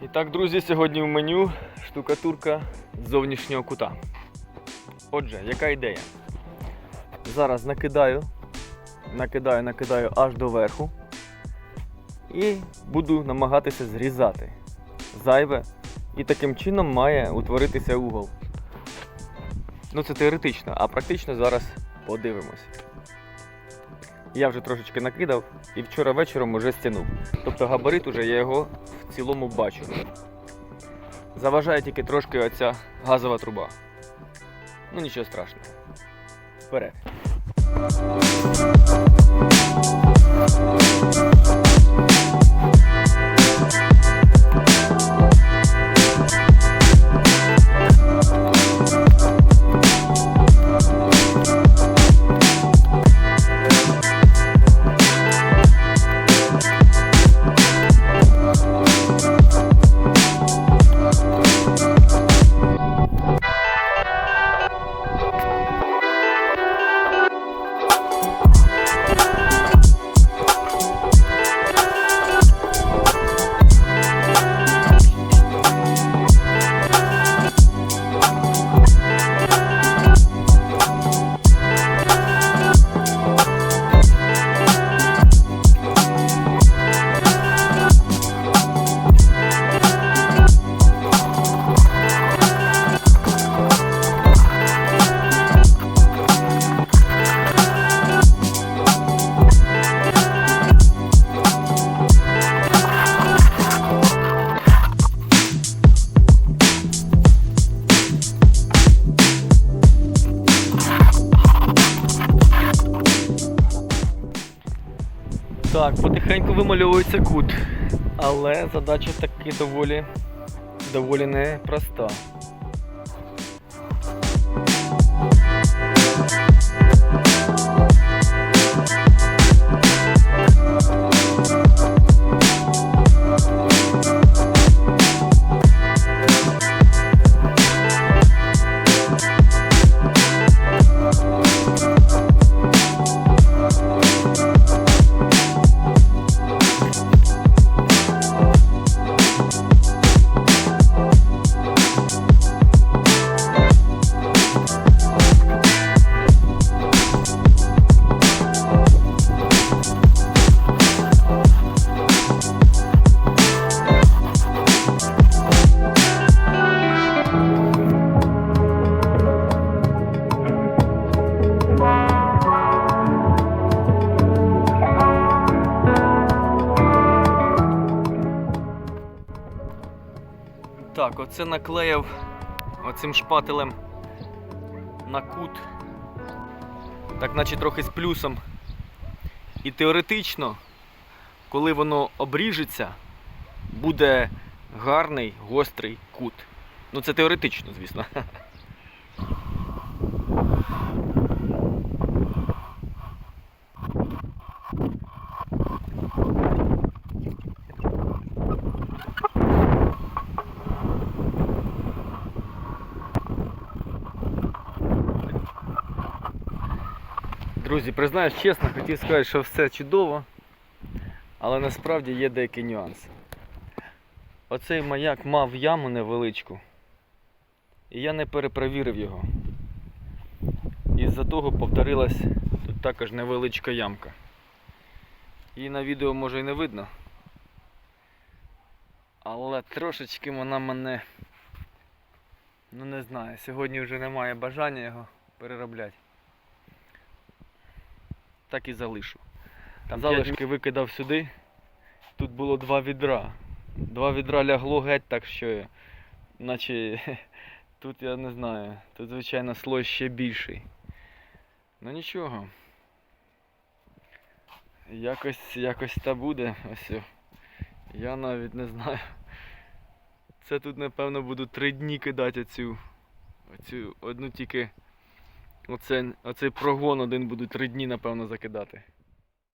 Так, друзі, сьогодні в меню штукатурка зовнішнього кута. Отже, яка ідея? Зараз накидаю, накидаю, накидаю аж до верху і буду намагатися зрізати зайве. І таким чином має утворитися угол. Ну це теоретично, а практично зараз подивимось. Я вже трошечки накидав і вчора вечором уже стянув. Тобто габарит уже я його в цілому бачу. Заважає тільки трошки оця газова труба. Ну нічого страшного. Вперед. Так, потихеньку вимальовується кут. Але задача таки доволі, доволі непроста. Так, оце наклеїв оцим шпателем на кут. Так наче трохи з плюсом. І теоретично, коли воно обріжеться, буде гарний гострий кут. Ну це теоретично, звісно. Друзі, признаюсь чесно, хотів сказати, що все чудово, але насправді є деякий нюанс. Оцей маяк мав яму невеличку, і я не перепровірив його. Із-за того повторилась тут також невеличка ямка. Її на відео може і не видно. Але трошечки вона мене, ну не знаю, сьогодні вже немає бажання його переробляти так і залишу. Там Залишки викидав сюди. Тут було два відра. Два відра лягло геть, так що наче тут я не знаю. Тут, звичайно, слой ще більший. Ну нічого. Якось, якось та буде. Ось. Я навіть не знаю. Це тут, напевно, буду три дні кидати оцю, оцю одну тільки Оце, оцей прогон один буду три дні, напевно, закидати.